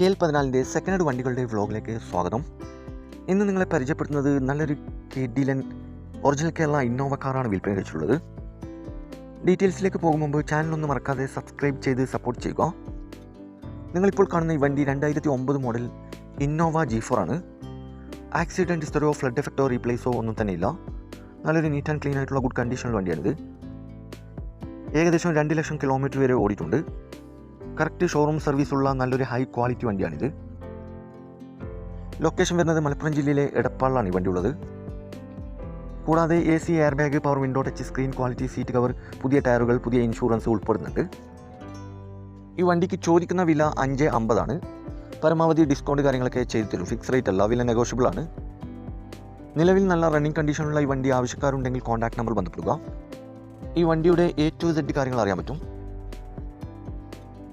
K L പതിനാലിന്റെ second hand വണ്ടികളുടെ വ്ളോഗിലേക്ക് സ്വാഗതം. ഇന്ന് നിങ്ങളെ പരിചയപ്പെടുത്തുന്നത് നല്ലൊരു കെ ഡിലൻ ഒറിജിനൽ കേരള ഇന്നോവ കാറാണ് വിൽപ്പന വെച്ചിട്ടുള്ളത് ഡീറ്റെയിൽസിലേക്ക് പോകും മുമ്പ് ചാനലൊന്നും മറക്കാതെ സബ്സ്ക്രൈബ് ചെയ്ത് സപ്പോർട്ട് ചെയ്യുക. നിങ്ങളിപ്പോൾ കാണുന്ന ഈ വണ്ടി രണ്ടായിരത്തി ഒമ്പത് മോഡൽ ഇന്നോവ ജി ഫോർ ആണ്. ആക്സിഡന്റ് ഹിസ്റ്ററിയോ ഫ്ലഡ് എഫക്റ്റോ റീപ്ലേസോ ഒന്നും തന്നെ ഇല്ല. നല്ലൊരു നീറ്റ് ആൻഡ് ക്ലീൻ ആയിട്ടുള്ള ഗുഡ് കണ്ടീഷനുള്ള വണ്ടിയാണിത്. ഏകദേശം രണ്ട് ലക്ഷം കിലോമീറ്റർ വരെ ഓടിയിട്ടുണ്ട്. കറക്റ്റ് ഷോറൂം സർവീസുള്ള നല്ലൊരു ഹൈ ക്വാളിറ്റി വണ്ടിയാണിത്. ലൊക്കേഷൻ വരുന്നത് മലപ്പുറം ജില്ലയിലെ എടപ്പാളിലാണ് ഈ വണ്ടി ഉള്ളത്. കൂടാതെ A C air bag power window touch screen quality seat cover പുതിയ ടയറുകൾ പുതിയ ഇൻഷുറൻസ് ഉൾപ്പെടുന്നുണ്ട്. ഈ വണ്ടിക്ക് ചോദിക്കുന്ന വില അഞ്ച് അമ്പതാണ്. പരമാവധി ഡിസ്കൗണ്ട് കാര്യങ്ങളൊക്കെ ചെയ്തു തരും ഫിക്സ് റേറ്റ് അല്ല വില നെഗോഷ്യബിൾ ആണ്. നിലവിൽ നല്ല റണ്ണിങ് കണ്ടീഷനുള്ള ഈ വണ്ടി ആവശ്യക്കാരുണ്ടെങ്കിൽ കോൺടാക്ട് നമ്പർ ബന്ധപ്പെടുക. ഈ വണ്ടിയുടെ എ ടു സെഡ് കാര്യങ്ങൾ അറിയാൻ പറ്റും.